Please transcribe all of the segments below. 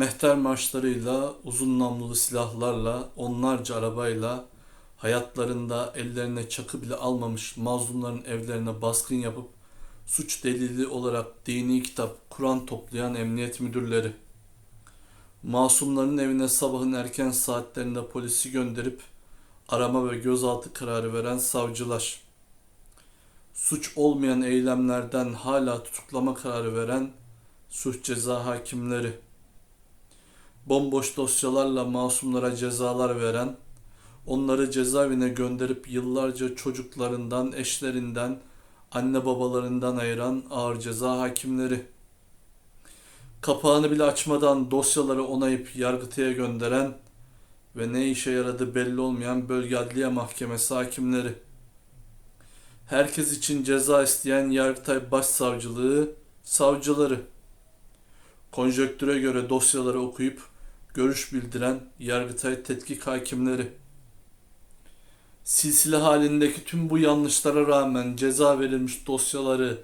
İftar marşlarıyla, uzun namlulu silahlarla, onlarca arabayla hayatlarında ellerine çakı bile almamış mazlumların evlerine baskın yapıp suç delili olarak dini kitap, Kur'an toplayan emniyet müdürleri, masumların evine sabahın erken saatlerinde polisi gönderip arama ve gözaltı kararı veren savcılar, suç olmayan eylemlerden hala tutuklama kararı veren suç ceza hakimleri, bomboş dosyalarla masumlara cezalar veren, onları cezaevine gönderip yıllarca çocuklarından, eşlerinden, anne babalarından ayıran ağır ceza hakimleri, kapağını bile açmadan dosyaları onayıp yargıtaya gönderen ve ne işe yaradı belli olmayan bölge adliye mahkemesi hakimleri, herkes için ceza isteyen Yargıtay Başsavcılığı savcıları, konjöktüre göre dosyaları okuyup görüş bildiren Yargıtay tetkik hakimleri, silsile halindeki tüm bu yanlışlara rağmen ceza verilmiş dosyaları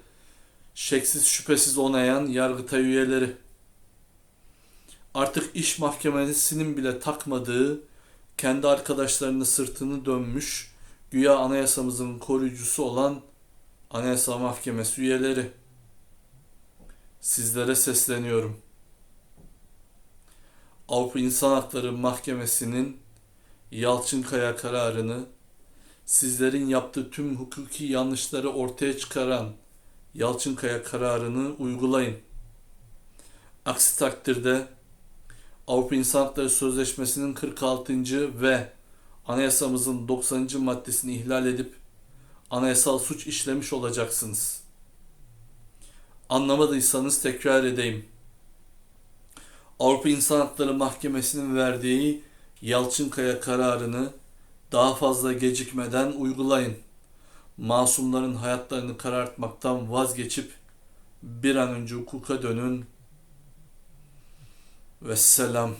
şeksiz şüphesiz onayan Yargıtay üyeleri, artık iş mahkemesinin bile takmadığı, kendi arkadaşlarını sırtını dönmüş, güya anayasamızın koruyucusu olan Anayasa Mahkemesi üyeleri, sizlere sesleniyorum. Avrupa İnsan Hakları Mahkemesi'nin Yalçınkaya kararını sizlerin yaptığı tüm hukuki yanlışları ortaya çıkaran Yalçınkaya kararını uygulayın. Aksi takdirde Avrupa İnsan Hakları Sözleşmesi'nin 46. ve Anayasamızın 90. maddesini ihlal edip anayasal suç işlemiş olacaksınız. Anlamadıysanız tekrar edeyim. Avrupa İnsan Hakları Mahkemesi'nin verdiği Yalçınkaya kararını daha fazla gecikmeden uygulayın. Masumların hayatlarını karartmaktan vazgeçip bir an önce hukuka dönün. Ve selam.